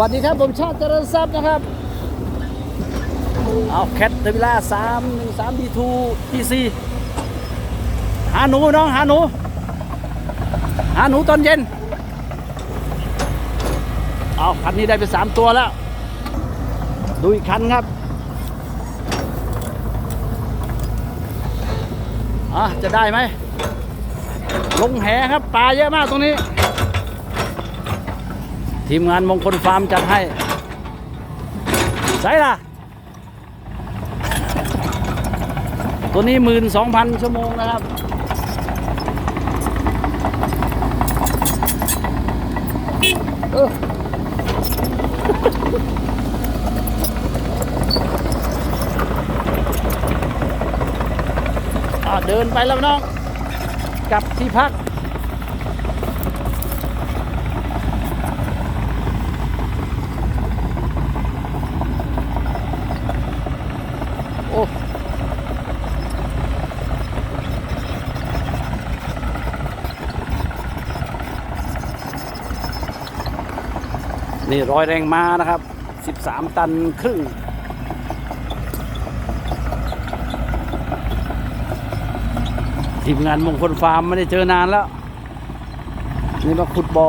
วัสดีครับผมชาติเจริญทรัพย์นะครับ เอาแคทเทวิล่าสามหนึ่งสามดีทูพีซีหาหนูน้องหาหนู หาหนูตอนเย็น เอาคันนี้ได้ไปสามตัวแล้ว ดูอีกคันครับอะจะได้ไหม ลงแหครับปลาเยอะมากตรงนี้ ทีมงานมงคลฟาร์มจัดให้ใช่ล่ะ ตัวนี้หมื่นสองพันชั่วโมงนะครับเออเดินไปแล้วน้อง กลับที่พัก นี่ร้อยแรงม้านะครับ 13 ตันครึ่ง ทีมงานมงคลฟาร์มไม่ได้เจอนานแล้ว นี่มาขุดบอ่อ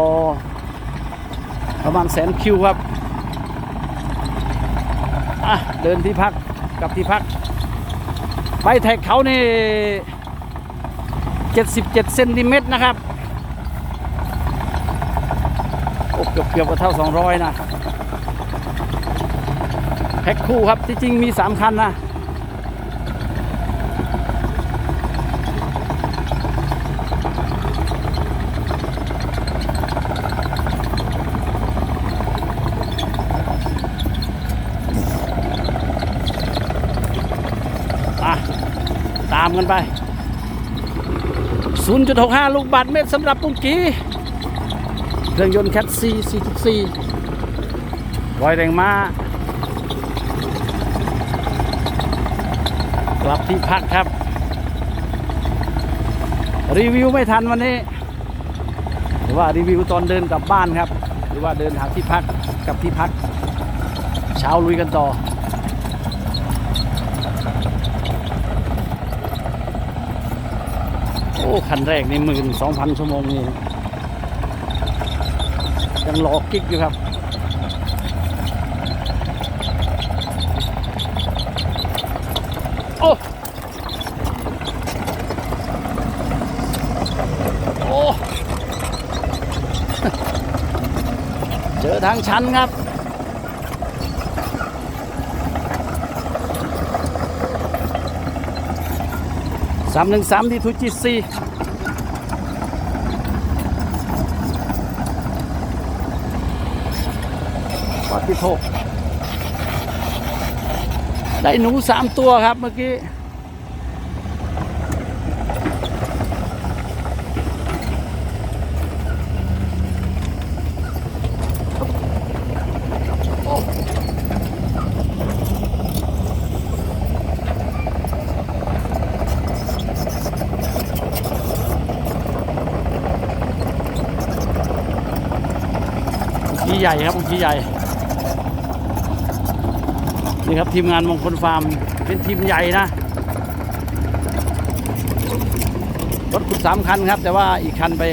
ประมาณแสนคิวครับอะเดินที่พักกับที่พักไปแท็กเขานี่ 77เซนติเมตรนะครับ โอ้ เกือบเกือบกว่าเท่า 200 นะ แพ็คคู่ครับ ที่จริงมี 3 คันนะ ตามกันไป 0.65 ลูกบาทเมตรสำหรับปุ้งกี้ เครื่องยนต์แคทซี4.4ร้อยแรงม้ากลับที่พักครับ รีวิวไม่ทันวันนี้หรือว่ารีวิวตอนเดินกลับบ้านครับ หรือว่าเดินหาที่พักกับที่พัก เช้าลุยกันต่อ โอ้ คันแรกในหมื่นสองพันชั่วโมงนี่ ยังรอกิ๊กอยู่ครับโอ้โอ้เจอทางชันครับสามหนึ่งสามดีทูจีซี ปัดที่โทได้หนูสามตัวครับเมื่อกี้พี่ใหญ่ครับพี่ใหญ่ นี่ครับทีมงานมงคลฟาร์มเป็นทีมใหญ่นะรถขุดสามคันครับ แต่ว่าอีกคันไป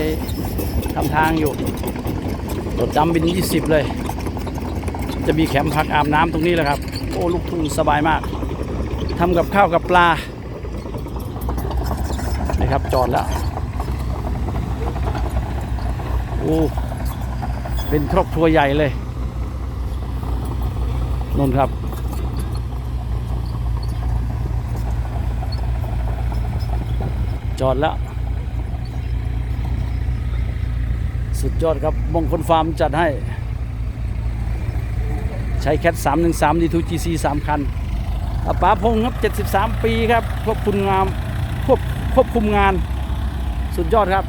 ทำทางอยู่รถดำบิน 20 เลย จะมีแคมป์พักอาบน้ำตรงนี้แหละครับ โอ้ลูกทุ่งสบายมากทำกับข้าวกับปลานี่ครับจอดแล้วโอ้เป็นครอบครัวใหญ่เลยนนครับ จอดแล้ว สุดยอดครับมงคลฟาร์มจัดให้ ใช้แคท313 D2 GC 3 คันอาป๋าพงษ์ครับ 73 ปีครับควบคุมงานควบควบคุมงาน สุดยอดครับ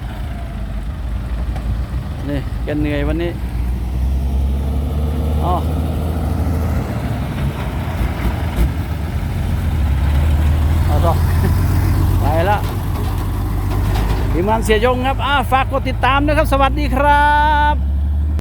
นี่แกเหนื่อยวันนี้อ๋อเอาต่อ ไปละที มงานเสียยงครับฝากกดติดตามนะครับ สวัสดีครับ